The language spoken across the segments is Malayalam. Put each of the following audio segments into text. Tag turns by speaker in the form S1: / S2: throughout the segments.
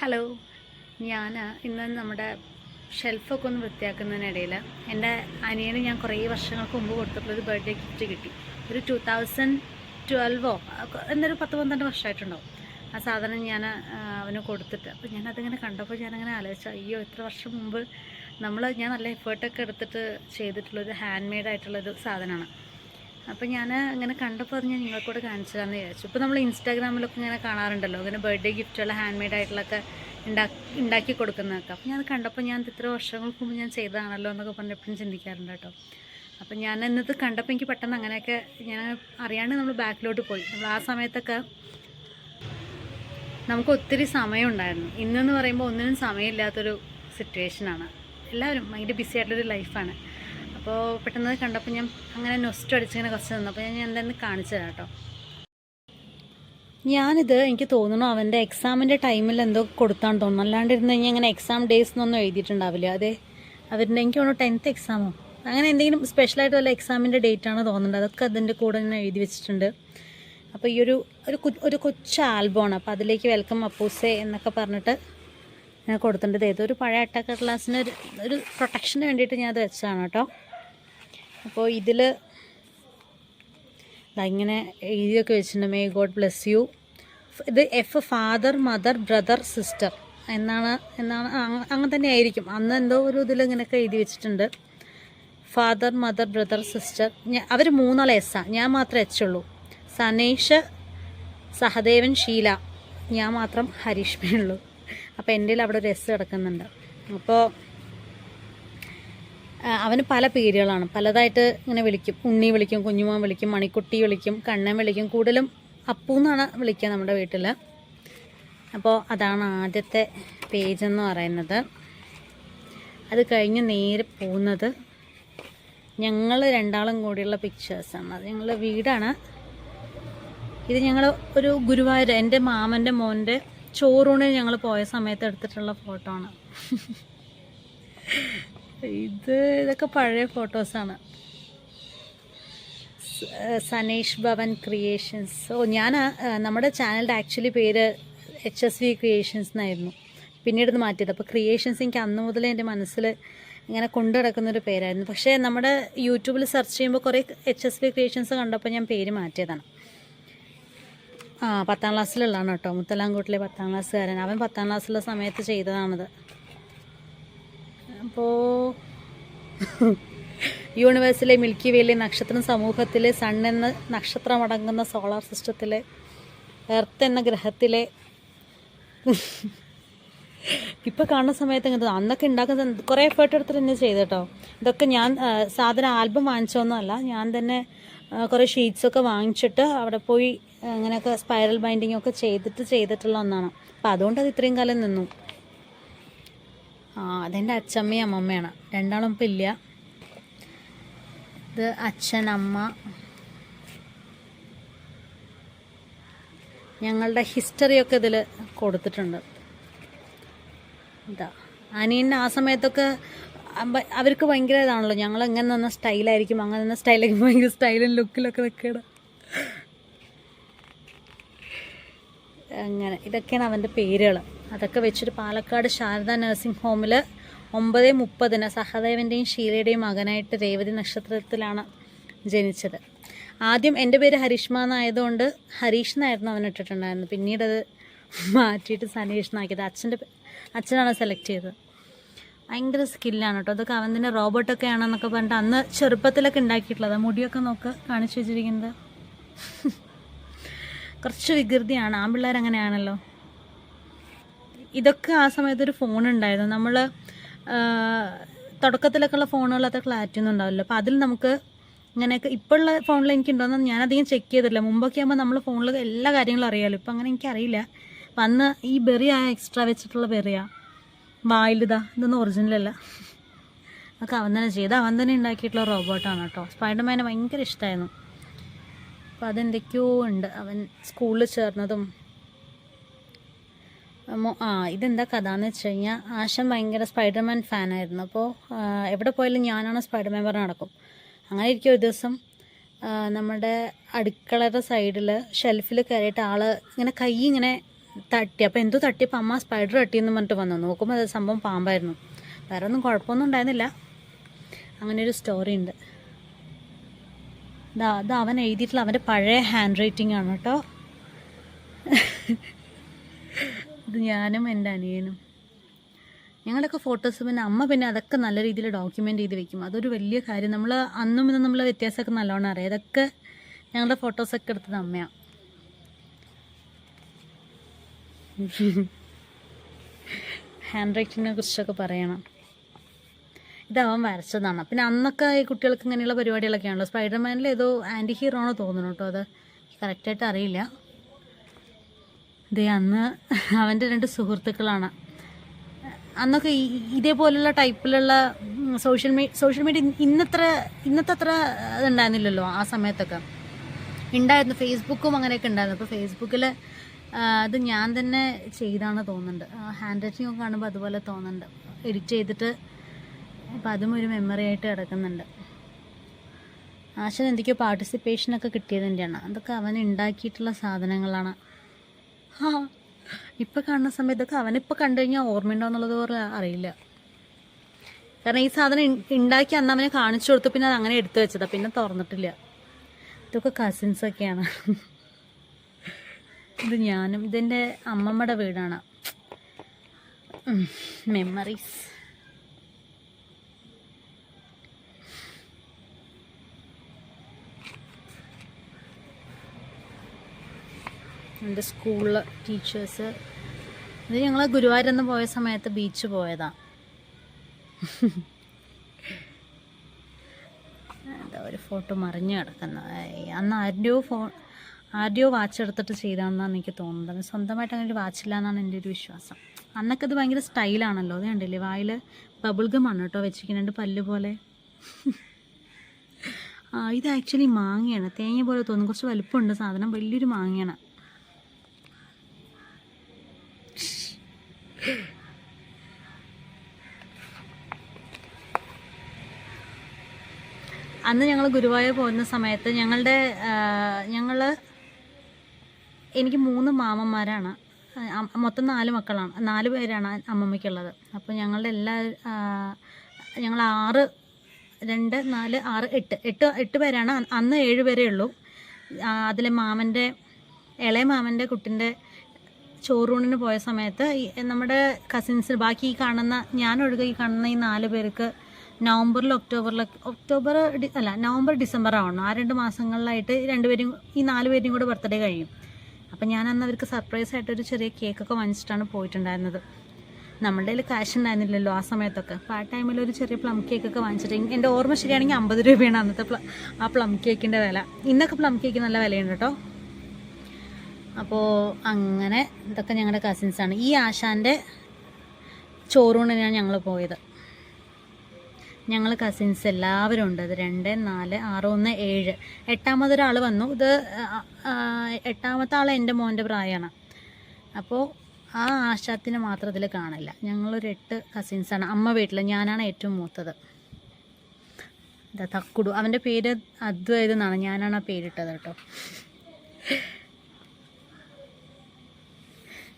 S1: ഹലോ ഞാൻ ഇന്ന് നമ്മുടെ ഷെൽഫൊക്കെ ഒന്ന് വൃത്തിയാക്കുന്നതിനിടയിൽ എന്റെ അനിയന് ഞാൻ കുറേ വർഷങ്ങൾക്ക് മുമ്പ് കൊടുത്തിട്ടുള്ളൊരു ബർത്ത്ഡേ ഗിഫ്റ്റ് കിട്ടി. ഒരു ടു തൗസൻഡ് ട്വൽവോ എന്നൊരു പത്ത് പന്ത്രണ്ട് വർഷമായിട്ടുണ്ടാവും. ആ സാധനം ഞാൻ അവന് കൊടുത്തിട്ട് അപ്പോൾ ഞാൻ ഞാനതിങ്ങനെ കണ്ടപ്പോൾ ഞാനങ്ങനെ ആലോചിച്ചു അയ്യോ എത്ര വർഷം മുമ്പ് നമ്മൾ ഞാൻ നല്ല എഫേർട്ടൊക്കെ എടുത്തിട്ട് ചെയ്തിട്ടുള്ളൊരു ഹാൻഡ് മെയ്ഡ് ആയിട്ടുള്ളൊരു സാധനമാണ്. അപ്പോൾ ഞാൻ ഇങ്ങനെ കണ്ടപ്പോൾ ഞാൻ നിങ്ങൾക്കൂടെ കാണിച്ചു തരാമെന്ന് വിചാരിച്ചു. ഇപ്പോൾ നമ്മൾ ഇൻസ്റ്റാഗ്രാമിലൊക്കെ ഇങ്ങനെ കാണാറുണ്ടല്ലോ ഇങ്ങനെ ബർത്ത്ഡേ ഗിഫ്റ്റുകൾ ഹാൻഡ് മെയ്ഡ് ആയിട്ടുള്ളൊക്കെ ഉണ്ടാക്കി ഉണ്ടാക്കി കൊടുക്കുന്നതൊക്കെ. അപ്പോൾ ഞാൻ കണ്ടപ്പോൾ ഞാൻ ഇത് ഇത്ര വർഷങ്ങൾക്ക് മുമ്പ് ഞാൻ ചെയ്തതാണല്ലോ എന്നൊക്കെ പറഞ്ഞ് എപ്പോഴും ചിന്തിക്കാറുണ്ട് കേട്ടോ. അപ്പോൾ ഞാൻ ഇന്നത് കണ്ടപ്പോൾ എനിക്ക് പെട്ടെന്ന് അങ്ങനെയൊക്കെ ഞാൻ അറിയാണ്ട് നമ്മൾ ബാക്കിലോട്ട് പോയി. നമ്മൾ ആ സമയത്തൊക്കെ നമുക്ക് ഒത്തിരി സമയം ഉണ്ടായിരുന്നു. ഇന്നെന്ന് പറയുമ്പോൾ ഒന്നിനും സമയമില്ലാത്തൊരു സിറ്റുവേഷനാണ് എല്ലാവരും ഭയങ്കര ബിസി ആയിട്ടുള്ളൊരു ലൈഫാണ് അപ്പോൾ പെട്ടെന്ന് കണ്ടപ്പോൾ ഞാൻ അങ്ങനെ നൊസ്റ്റ് അടിച്ചിങ്ങനെ കുറച്ച് നിന്നപ്പോൾ ഞാൻ എന്തെന്ന് കാണിച്ചു തരാം കേട്ടോ. ഞാനിത് എനിക്ക് തോന്നുന്നു അവന്റെ എക്സാമിന്റെ ടൈമിൽ എന്തോ കൊടുത്താന്ന് തോന്നുന്നു. അല്ലാണ്ട് ഇരുന്ന് കഴിഞ്ഞാൽ അങ്ങനെ എക്സാം ഡേയ്സ് എന്നൊന്നും എഴുതിയിട്ടുണ്ടാവില്ല. അതെ അവരുടെ എനിക്ക് തോന്നുന്നു ടെൻത്ത് എക്സാമോ അങ്ങനെ എന്തെങ്കിലും സ്പെഷ്യലായിട്ട് വല്ല എക്സാമിന്റെ ഡേറ്റ് ആണ് തോന്നുന്നത് അതൊക്കെ അതിന്റെ കൂടെ തന്നെ എഴുതി വെച്ചിട്ടുണ്ട്. അപ്പോൾ ഈ ഒരു ഒരു ഒരു കൊച്ചു ആൽബമാണ്. അപ്പോൾ അതിലേക്ക് വെൽക്കം അപ്പൂസേ എന്നൊക്കെ പറഞ്ഞിട്ട് ഞാൻ കൊടുത്തിട്ടുണ്ട്. ഇത് ഒരു പഴയ അറ്റാക്കർ ക്ലാസ്സിന് ഒരു ഒരു പ്രൊട്ടക്ഷന് വേണ്ടിയിട്ട് ഞാൻ അത് വെച്ചതാണ് കേട്ടോ. അപ്പോൾ ഇതിൽ ഇങ്ങനെ എഴുതിയൊക്കെ വെച്ചിട്ടുണ്ട് മേ ഗോഡ് ബ്ലെസ് യു ഇത് F father mother brother sister എന്നാണ് എന്നാണ് അങ്ങ- അങ്ങനെ തന്നെ ആയിരിക്കും. അന്ന് എന്തോ ഒരു ഇതിൽ ഇങ്ങനെയൊക്കെ എഴുതി വെച്ചിട്ടുണ്ട്. ഫാദർ മദർ ബ്രദർ സിസ്റ്റർ അവർ മൂന്നാൾ എസ്സാണ് ഞാൻ മാത്രം എച്ച് ഉള്ളൂ. സനേഷ് സഹദേവൻ ഷീല. ഞാൻ മാത്രം ഹരീഷ്മയുള്ളൂ അപ്പോൾ എന്റെ അവിടെ ഒരു എസ് കിടക്കുന്നുണ്ട്. അപ്പോൾ അവന് പല പേരുകളാണ്. പലതായിട്ട് ഇങ്ങനെ വിളിക്കും. ഉണ്ണി വിളിക്കും കുഞ്ഞുമോൻ വിളിക്കും മണിക്കുട്ടി വിളിക്കും കണ്ണൻ വിളിക്കും. കൂടുതലും അപ്പു എന്നാണ് വിളിക്കുക നമ്മുടെ വീട്ടിൽ അപ്പോൾ അതാണ് ആദ്യത്തെ പേജ് എന്ന് പറയുന്നത്. അത് കഴിഞ്ഞ് നേരെ പോകുന്നത് ഞങ്ങൾ രണ്ടാളും കൂടിയുള്ള പിക്ചേഴ്സാണ് അത് ഞങ്ങളുടെ വീടാണ്. ഇത് ഞങ്ങൾ ഒരു ഗുരുവായൂർ എന്റെ മാമന്റെ മോന്റെ ചോറൂണിന് ഞങ്ങൾ പോയ സമയത്ത് എടുത്തിട്ടുള്ള ഫോട്ടോ ആണ്. ഇത് ഇതൊക്കെ പഴയ ഫോട്ടോസാണ് സനേഷ് ഭവൻ ക്രിയേഷൻസ് ഓ ഞാൻ നമ്മുടെ ചാനലിന്റെ ആക്ച്വലി പേര് എച്ച് എസ് വി ക്രിയേഷൻസ് എന്നായിരുന്നു. പിന്നീട് ഇത് മാറ്റിയത്. അപ്പോൾ ക്രിയേഷൻസ് എനിക്ക് അന്ന് മുതലേ എന്റെ മനസ്സിൽ ഇങ്ങനെ കൊണ്ടു നടക്കുന്നൊരു പേരായിരുന്നു. പക്ഷേ നമ്മുടെ യൂട്യൂബിൽ സെർച്ച് ചെയ്യുമ്പോൾ കുറേ എച്ച് എസ് വി ക്രിയേഷൻസ് കണ്ടപ്പോൾ ഞാൻ പേര് മാറ്റിയതാണ്. ആ പത്താം ക്ലാസ്സിലുള്ളതാണ് കേട്ടോ. മുത്തലാംകോട്ടിലെ പത്താം ക്ലാസ്സുകാരൻ അവൻ പത്താം ക്ലാസ്സിലുള്ള സമയത്ത് ചെയ്തതാണിത്. അപ്പോൾ യൂണിവേഴ്സിലെ മിൽക്കി വേയിലെ നക്ഷത്രം സമൂഹത്തിലെ സൺ എന്ന നക്ഷത്രമടങ്ങുന്ന സോളാർ സിസ്റ്റത്തിലെ എർത്ത് എന്ന ഗ്രഹത്തിലെ ഇപ്പോൾ കാണുന്ന സമയത്ത് ഇങ്ങനെ. അന്നൊക്കെ ഉണ്ടാക്കുന്ന കുറേ എഫേർട്ട് എടുത്തിട്ട് തന്നെ ചെയ്ത് കേട്ടോ ഇതൊക്കെ ഞാൻ സാധനം ആൽബം വാങ്ങിച്ചൊന്നുമല്ല ഞാൻ തന്നെ കുറെ ഷീറ്റ്സൊക്കെ വാങ്ങിച്ചിട്ട് അവിടെ പോയി അങ്ങനെയൊക്കെ സ്പൈറൽ ബൈൻഡിങ് ഒക്കെ ചെയ്തിട്ട് ചെയ്തിട്ടുള്ള ഒന്നാണ്. അപ്പോൾ അതുകൊണ്ട് അത് ഇത്രയും കാലം നിന്നു. അതെന്റെ അച്ഛമ്മയും അമ്മമ്മയാണ്. രണ്ടാളും ഇപ്പം ഇല്ല. ഇത് അച്ഛൻ അമ്മ. ഞങ്ങളുടെ ഹിസ്റ്ററിയൊക്കെ ഇതിൽ കൊടുത്തിട്ടുണ്ട്. ഇതാ അനിയന് ആ സമയത്തൊക്കെ അവർക്ക് ഭയങ്കര ഇതാണല്ലോ. ഞങ്ങൾ എങ്ങനെ നിന്ന സ്റ്റൈലായിരിക്കും അങ്ങനെ നിന്ന സ്റ്റൈലൊക്കെ ഭയങ്കര സ്റ്റൈലും ലുക്കിലൊക്കെ നിൽക്കണം അങ്ങനെ ഇതൊക്കെയാണ് അവന്റെ പേരുകൾ അതൊക്കെ വെച്ചിട്ട് പാലക്കാട് ശാരദ നഴ്സിംഗ് ഹോമിൽ ഒമ്പത് മുപ്പതിന് സഹദേവന്റെയും ഷീലയുടെയും മകനായിട്ട് രേവതി നക്ഷത്രത്തിലാണ് ജനിച്ചത്. ആദ്യം എന്റെ പേര് ഹരീഷ്മ എന്നായതുകൊണ്ട് ഹരീഷ് എന്നായിരുന്നു അവൻ ഇട്ടിട്ടുണ്ടായിരുന്നു പിന്നീട് അത് മാറ്റിയിട്ട് സനീഷ് എന്നാക്കിയത് അച്ഛന്റെ അച്ഛനാണ് സെലക്ട് ചെയ്തത്. ഭയങ്കര സ്കില്ലാണ് കേട്ടോ. അതൊക്കെ അവൻ റോബോട്ടൊക്കെ ആണെന്നൊക്കെ പറഞ്ഞിട്ട് അന്ന് ചെറുപ്പത്തിലൊക്കെ ഉണ്ടാക്കിയിട്ടുള്ളത്. മുടിയൊക്കെ നോക്ക് കാണിച്ചു വെച്ചിരിക്കുന്നത്. കുറച്ച് വികൃതിയാണ്. ആൺപിള്ളേർ അങ്ങനെയാണല്ലോ ഇതൊക്കെ ആ സമയത്ത് ഒരു ഫോൺ ഉണ്ടായിരുന്നു. നമ്മൾ തുടക്കത്തിലൊക്കെ ഉള്ള ഫോണുകൾ അത്ര ക്ലാരിറ്റി ഒന്നും ഉണ്ടാവില്ല. അപ്പോൾ അതിൽ നമുക്ക് ഇങ്ങനെയൊക്കെ ഇപ്പോഴുള്ള ഫോണിൽ എനിക്കുണ്ടോയെന്ന് ഞാനധികം ചെക്ക് ചെയ്തിട്ടില്ല. മുമ്പൊക്കെ ആകുമ്പോൾ നമ്മൾ ഫോണിൽ എല്ലാ കാര്യങ്ങളും അറിയാമല്ലോ ഇപ്പം അങ്ങനെ എനിക്കറിയില്ല. അപ്പം അന്ന് ഈ ബെറിയ എക്സ്ട്രാ വെച്ചിട്ടുള്ള ബെറിയ വായിലിതാ ഇതൊന്നും ഒറിജിനലല്ല അതൊക്കെ അവൻ തന്നെ ചെയ്ത്. അവൻ തന്നെ ഉണ്ടാക്കിയിട്ടുള്ള റോബോട്ടാണ് കേട്ടോ. സ്പൈഡർമാനെ ഭയങ്കര ഇഷ്ടമായിരുന്നു അപ്പോൾ അതെന്തൊക്കെയോ ഉണ്ട്. അവൻ സ്കൂളിൽ ചേർന്നതും ആ ഇതെന്താ കഥ എന്ന് വെച്ച് കഴിഞ്ഞാൽ ആശൻ ഭയങ്കര സ്പൈഡർമാൻ ഫാനായിരുന്നു. അപ്പോൾ എവിടെ പോയാലും ഞാനാണ് സ്പൈഡർമാൻ പറഞ്ഞ് നടക്കും. അങ്ങനെ ഇരിക്കും ഒരു ദിവസം നമ്മുടെ അടുക്കളയുടെ സൈഡിൽ ഷെൽഫിൽ കയറിയിട്ട് ആൾ ഇങ്ങനെ കൈ ഇങ്ങനെ തട്ടി. അപ്പോൾ എന്തോ തട്ടിയപ്പോൾ അമ്മ സ്പൈഡർ തട്ടിയെന്ന് പറഞ്ഞിട്ട് വന്നു. നോക്കുമ്പോൾ അത് സംഭവം പാമ്പായിരുന്നു. വേറെ ഒന്നും കുഴപ്പമൊന്നും ഉണ്ടായിരുന്നില്ല. അങ്ങനെ ഒരു സ്റ്റോറി ഉണ്ട്. അത് അവൻ എഴുതിയിട്ടുള്ള അവന്റെ പഴയ ഹാൻഡ് റൈറ്റിംഗ് ആണ് കേട്ടോ. ഇത് ഞാനും എന്റെ അനിയനും. ഞങ്ങളുടെയൊക്കെ ഫോട്ടോസ് പിന്നെ അമ്മ പിന്നെ അതൊക്കെ നല്ല രീതിയിൽ ഡോക്യുമെന്റ് ചെയ്ത് വെക്കും. അതൊരു വലിയ കാര്യം. നമ്മൾ അന്നും ഇന്നും നമ്മളെ വ്യത്യാസമൊക്കെ നല്ലോണം അറിയാം. ഇതൊക്കെ ഞങ്ങളുടെ ഫോട്ടോസൊക്കെ എടുത്തത് അമ്മയാണ് ഹാൻഡ് റൈറ്റിങ്ങിനെ കുറിച്ചൊക്കെ പറയണം. ഇതവൻ വരച്ചതാണ്. പിന്നെ അന്നൊക്കെ ഈ കുട്ടികൾക്ക് ഇങ്ങനെയുള്ള പരിപാടികളൊക്കെ ആണല്ലോ. സ്പൈഡർമാനിൽ ഏതോ ആന്റി ഹീറോ ആണോ തോന്നുന്നു കേട്ടോ അത്. കറക്റ്റായിട്ട് അറിയില്ല. ഇതേ അന്ന് അവന്റെ രണ്ട് സുഹൃത്തുക്കളാണ്. അന്നൊക്കെ ഇതേപോലുള്ള ടൈപ്പിലുള്ള സോഷ്യൽ മീ സോഷ്യൽ മീഡിയ ഇന്നത്ര ഇന്നത്തെ അത്ര ഇതുണ്ടായിരുന്നില്ലല്ലോ ആ സമയത്തൊക്കെ. ഉണ്ടായിരുന്നു ഫേസ്ബുക്കും അങ്ങനെയൊക്കെ ഉണ്ടായിരുന്നു അപ്പോൾ ഫേസ്ബുക്കിൽ അത് ഞാൻ തന്നെ ചെയ്താണ് തോന്നുന്നുണ്ട്. ഹാൻഡ് റൈറ്റിംഗ് ഒക്കെ കാണുമ്പോൾ അതുപോലെ തോന്നുന്നുണ്ട്. എഡിറ്റ് ചെയ്തിട്ട് അപ്പം അതും ഒരു മെമ്മറി ആയിട്ട് കിടക്കുന്നുണ്ട്. ആശൻ എന്തൊക്കെയോ പാർട്ടിസിപ്പേഷനൊക്കെ കിട്ടിയതിന്റെയാണ് അതൊക്കെ അവൻ ഉണ്ടാക്കിയിട്ടുള്ള സാധനങ്ങളാണ്. ഇപ്പം കാണുന്ന സമയത്തൊക്കെ അവനിപ്പോൾ കണ്ടു കഴിഞ്ഞാൽ ഓർമ്മയുണ്ടോ എന്നുള്ളത് പോലെ അറിയില്ല. കാരണം ഈ സാധനം ഉണ്ടാക്കി അന്ന് അവനെ കാണിച്ചു കൊടുത്തു പിന്നെ അത് അങ്ങനെ എടുത്തു വെച്ചതാ. പിന്നെ തുറന്നിട്ടില്ല. ഇതൊക്കെ കസിൻസ് ഒക്കെയാണ്. ഇത് ഞാനും ഇതെന്റെ അമ്മമ്മയുടെ വീടാണ്. മെമ്മറീസ് എന്റെ സ്കൂളിൽ ടീച്ചേഴ്സ്. ഇത് ഞങ്ങൾ ഗുരുവായൂരെന്ന് പോയ സമയത്ത് ബീച്ച് പോയതാണ് എന്താ ഒരു ഫോട്ടോ മറിഞ്ഞ് കിടക്കുന്ന. അന്ന് ആരുടെയോ ഫോൺ ആരുടെയോ വാച്ച് എടുത്തിട്ട് ചെയ്താണെന്നാണ് എനിക്ക് തോന്നുന്നത്. സ്വന്തമായിട്ട് അങ്ങനെ ഒരു വാച്ചില്ല എന്നാണ് എന്റെ ഒരു വിശ്വാസം. അന്നൊക്കെ ഇത് ഭയങ്കര സ്റ്റൈലാണല്ലോ അത് കണ്ടില്ലേ? വായിൽ ബബിൾ ഗം ആണ് കേട്ടോ വെച്ചിരിക്കുന്നുണ്ട് പല്ല് പോലെ. ഇത് ആക്ച്വലി മാങ്ങയാണ്. തേങ്ങ പോലെ തോന്നും. കുറച്ച് വലുപ്പമുണ്ട് സാധനം വലിയൊരു മാങ്ങയാണ്. അന്ന് ഞങ്ങൾ ഗുരുവായൂർ പോകുന്ന സമയത്ത് ഞങ്ങളുടെ ഞങ്ങൾ എനിക്ക് മൂന്ന് മാമന്മാരാണ്. മൊത്തം നാല് മക്കളാണ്. നാല് പേരാണ് അമ്മമ്മയ്ക്കുള്ളത്. അപ്പോൾ ഞങ്ങളുടെ എല്ലാ ഞങ്ങൾ ആറ് രണ്ട് നാല് ആറ് എട്ട്. എട്ട് എട്ട് പേരാണ്. അന്ന് ഏഴ് പേരേ ഉള്ളൂ. അതിലെ മാമന്റെ ഇളയ മാമന്റെ കുട്ടിന്റെ ചോറൂണിന് പോയ സമയത്ത് നമ്മുടെ കസിൻസ് ബാക്കി ഈ കാണുന്ന ഞാനൊഴികെ ഈ കാണുന്ന ഈ നാല് പേർക്ക് നവംബറിൽ ഒക്ടോബറിലൊക്കെ ഒക്ടോബർ അല്ല നവംബർ ഡിസംബർ ആവണം. ആ രണ്ട് മാസങ്ങളിലായിട്ട് രണ്ടുപേരും ഈ നാല് പേരും കൂടെ ബർത്ത്ഡേ കഴിയും. അപ്പം ഞാൻ അന്ന് അവർക്ക് സർപ്രൈസ് ആയിട്ട് ഒരു ചെറിയ കേക്കൊക്കെ വാങ്ങിച്ചിട്ടാണ് പോയിട്ടുണ്ടായിരുന്നത്. നമ്മുടെ കയ്യിൽ കാശ് ഉണ്ടായിരുന്നില്ലല്ലോ ആ സമയത്തൊക്കെ. അപ്പോൾ ആ ടൈമിൽ ഒരു ചെറിയ പ്ലം കേക്കൊക്കെ വാങ്ങിച്ചിട്ട് എന്റെ ഓർമ്മ ശരിയാണെങ്കിൽ അമ്പത് രൂപയാണ് അന്നത്തെ ആ പ്ലം കേക്കിന്റെ വില. ഇന്നൊക്കെ പ്ലം കേക്ക് നല്ല വിലയുണ്ട് കേട്ടോ. അപ്പോൾ അങ്ങനെ ഇതൊക്കെ ഞങ്ങളുടെ കസിൻസാണ് ഈ ആശാന്റെ ചോറൂണിനാണ് ഞങ്ങൾ പോയത്. ഞങ്ങൾ കസിൻസ് എല്ലാവരും ഉണ്ട്. അത് രണ്ട് നാല് ആറ് ഒന്ന് ഏഴ്. എട്ടാമതൊരാൾ വന്നു. ഇത് എട്ടാമത്തെ ആൾ എന്റെ മോന്റെ പ്രായമാണ്. അപ്പോൾ ആ ആശാത്തിനെ മാത്രം ഇതിൽ കാണില്ല. ഞങ്ങളൊരു എട്ട് കസിൻസാണ് അമ്മ വീട്ടിൽ ഞാനാണ് ഏറ്റവും മൂത്തത്. തക്കുടു. അവന്റെ പേര് അദ്വൈത് എന്നാണ് ഞാനാണ് ആ പേരിട്ടത് കേട്ടോ.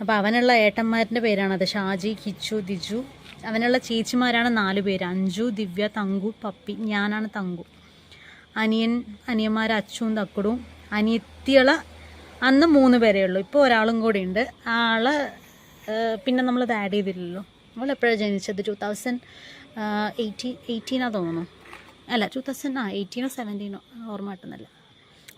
S1: അപ്പോൾ അവനുള്ള ഏട്ടന്മാരുടെ പേരാണത്. ഷാജി കിച്ചു ദിജു അവനുള്ള ചേച്ചിമാരാണ് നാല് പേര്. അഞ്ജു ദിവ്യ തങ്കു പപ്പി. ഞാനാണ് തങ്കു. അനിയൻ അനിയന്മാർ അച്ചുവും തക്കുടും. അനിയത്തികൾ അന്ന് മൂന്ന് പേരേ ഉള്ളൂ. ഇപ്പോൾ ഒരാളും കൂടി ഉണ്ട്. ആൾ പിന്നെ നമ്മളത് ആഡ് ചെയ്തില്ലല്ലോ. നമ്മൾ എപ്പോഴാണ് ജനിച്ചത്? ടു തൗസൻഡ് എയ്റ്റീൻ എയ്റ്റീനാ തോന്നുന്നു. അല്ല ടു തൗസൻഡ് ആ എയ്റ്റീനോ സെവന്റീനോ ഓർമ്മ കിട്ടുന്നില്ല.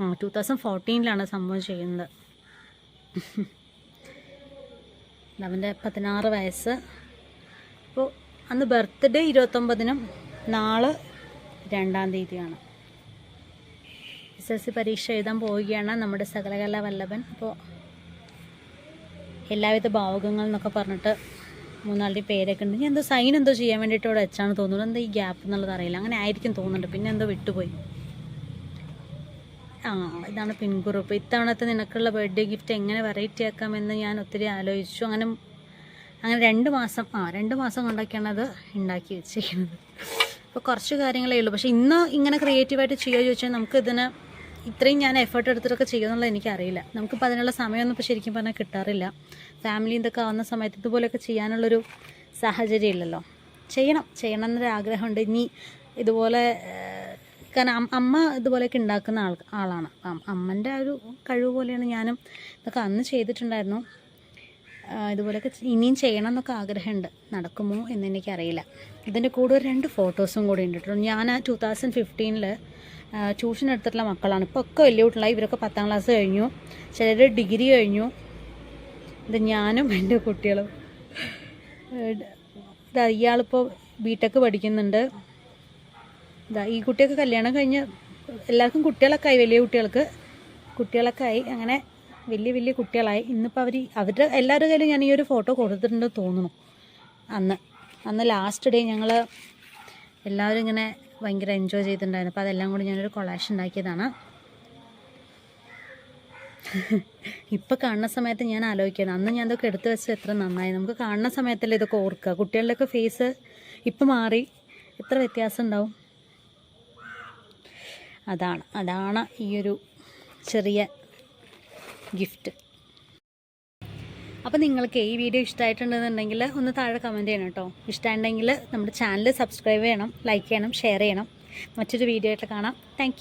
S1: ആ ടു തൗസൻഡ് ഫോർട്ടീനിലാണ് സംഭവം ചെയ്യുന്നത്. അവന്റെ പതിനാറ് വയസ്സ്. അന്ന് ബർത്ത്ഡേ ഇരുപത്തൊമ്പതിനും നാളെ രണ്ടാം തീയതിയാണ്. എസ് എസ് സി പരീക്ഷ എഴുതാൻ പോവുകയാണ് നമ്മുടെ സകലകല വല്ലഭൻ. അപ്പോൾ എല്ലാവിധ ഭാവകങ്ങൾ എന്നൊക്കെ പറഞ്ഞിട്ട് മൂന്നാളുടെ പേരൊക്കെ ഉണ്ട്. ഞാൻ എന്തോ സൈൻ എന്തോ ചെയ്യാൻ വേണ്ടിയിട്ട് ഇവിടെ വെച്ചാണ് തോന്നുന്നത് എന്താ ഈ ഗ്യാപ്പ് എന്നുള്ളത് അറിയില്ല. അങ്ങനെ ആയിരിക്കും തോന്നുന്നുണ്ട്. പിന്നെ എന്തോ വിട്ടുപോയി. ആ ഇതാണ് പിൻകുറിപ്പ്. ഇത്തവണത്തെ നിനക്കുള്ള ബർത്ത്ഡേ ഗിഫ്റ്റ് എങ്ങനെ വെറൈറ്റി ആക്കാമെന്ന് ഞാൻ ഒത്തിരി ആലോചിച്ചു. അങ്ങനെ അങ്ങനെ രണ്ട് മാസം ആ രണ്ട് മാസം കൊണ്ടൊക്കെയാണ് അത് ഉണ്ടാക്കി വെച്ചിരിക്കുന്നത്. അപ്പോൾ കുറച്ച് കാര്യങ്ങളേ ഉള്ളൂ. പക്ഷേ ഇന്ന് ഇങ്ങനെ ക്രിയേറ്റീവായിട്ട് ചെയ്യുക ചോദിച്ചാൽ നമുക്ക് ഇതിന് ഇത്രയും ഞാൻ എഫേർട്ട് എടുത്തിട്ടൊക്കെ ചെയ്യുമെന്നുള്ളത് എനിക്കറിയില്ല. നമുക്കിപ്പോൾ അതിനുള്ള സമയമൊന്നും ഇപ്പോൾ ശരിക്കും പറഞ്ഞാൽ കിട്ടാറില്ല. ഫാമിലി ഇതൊക്കെ ആവുന്ന സമയത്ത് ഇതുപോലെയൊക്കെ ചെയ്യാനുള്ളൊരു സാഹചര്യം ഇല്ലല്ലോ. ചെയ്യണം. ചെയ്യണം എന്നൊരു ആഗ്രഹമുണ്ട്. ഇനി ഇതുപോലെ കാരണം അമ്മ ഇതുപോലെയൊക്കെ ഉണ്ടാക്കുന്ന ആൾ ആളാണ്. അമ്മന്റെ ആ ഒരു കഴിവ് പോലെയാണ് ഞാനും ഇതൊക്കെ അന്ന് ചെയ്തിട്ടുണ്ടായിരുന്നു. ഇതുപോലെയൊക്കെ ഇനിയും ചെയ്യണം എന്നൊക്കെ ആഗ്രഹമുണ്ട്. നടക്കുമോ എന്ന് എനിക്കറിയില്ല. ഇതിന്റെ കൂടെ ഒരു രണ്ട് ഫോട്ടോസും കൂടി ഉണ്ട് കേട്ടോ. ഞാൻ ടു തൗസൻഡ് ഫിഫ്റ്റീനിൽ ട്യൂഷൻ എടുത്തിട്ടുള്ള മക്കളാണ്. ഇപ്പോൾ ഒക്കെ വലിയ കുട്ടികളായി ഇവരൊക്കെ പത്താം ക്ലാസ് കഴിഞ്ഞു. ചിലർ ഡിഗ്രി കഴിഞ്ഞു. ഇത് ഞാനും എന്റെ കുട്ടികളും. ഇതാ ഇയാളിപ്പോൾ ബി ടെക്ക് പഠിക്കുന്നുണ്ട്. ഇതാ ഈ കുട്ടിയൊക്കെ കല്യാണം കഴിഞ്ഞ് എല്ലാവർക്കും കുട്ടികളൊക്കെ ആയി വലിയ കുട്ടികൾക്ക്. കുട്ടികളൊക്കെ ആയി. അങ്ങനെ വലിയ വലിയ കുട്ടികളായി. ഇന്നിപ്പോൾ അവർ അവരുടെ എല്ലാവരുടെ കയ്യിലും ഞാൻ ഈ ഒരു ഫോട്ടോ കൊടുത്തിട്ടുണ്ടെന്ന് തോന്നുന്നു. അന്ന് അന്ന് ലാസ്റ്റ് ഡേ ഞങ്ങൾ എല്ലാവരും ഇങ്ങനെ ഭയങ്കര എൻജോയ് ചെയ്തിട്ടുണ്ടായിരുന്നു. അപ്പോൾ അതെല്ലാം കൂടി ഞാനൊരു കൊളാഷ് ഉണ്ടാക്കിയതാണ്. ഇപ്പം കാണുന്ന സമയത്ത് ഞാൻ ആലോചിക്കുന്നത് അന്ന് ഞാൻ ഇതൊക്കെ എടുത്തു വെച്ചത് എത്ര നന്നായി. നമുക്ക് കാണുന്ന സമയത്തല്ലേ ഇതൊക്കെ ഓർക്കുക. കുട്ടികളുടെയൊക്കെ ഫേസ് ഇപ്പം മാറി. എത്ര വ്യത്യാസം ഉണ്ടാവും? അതാണ് അതാണ് ഈ ഒരു ചെറിയ ഗിഫ്റ്റ്. അപ്പോൾ നിങ്ങൾക്ക് ഈ വീഡിയോ ഇഷ്ടമായിട്ടുണ്ടെന്നുണ്ടെങ്കിൽ ഒന്ന് താഴെ കമന്റ് ചെയ്യണം കേട്ടോ. ഇഷ്ടമുണ്ടെങ്കിൽ നമ്മുടെ ചാനൽ സബ്സ്ക്രൈബ് ചെയ്യണം ലൈക്ക് ചെയ്യണം ഷെയർ ചെയ്യണം. മറ്റൊരു വീഡിയോ ആയിട്ട് കാണാം. താങ്ക്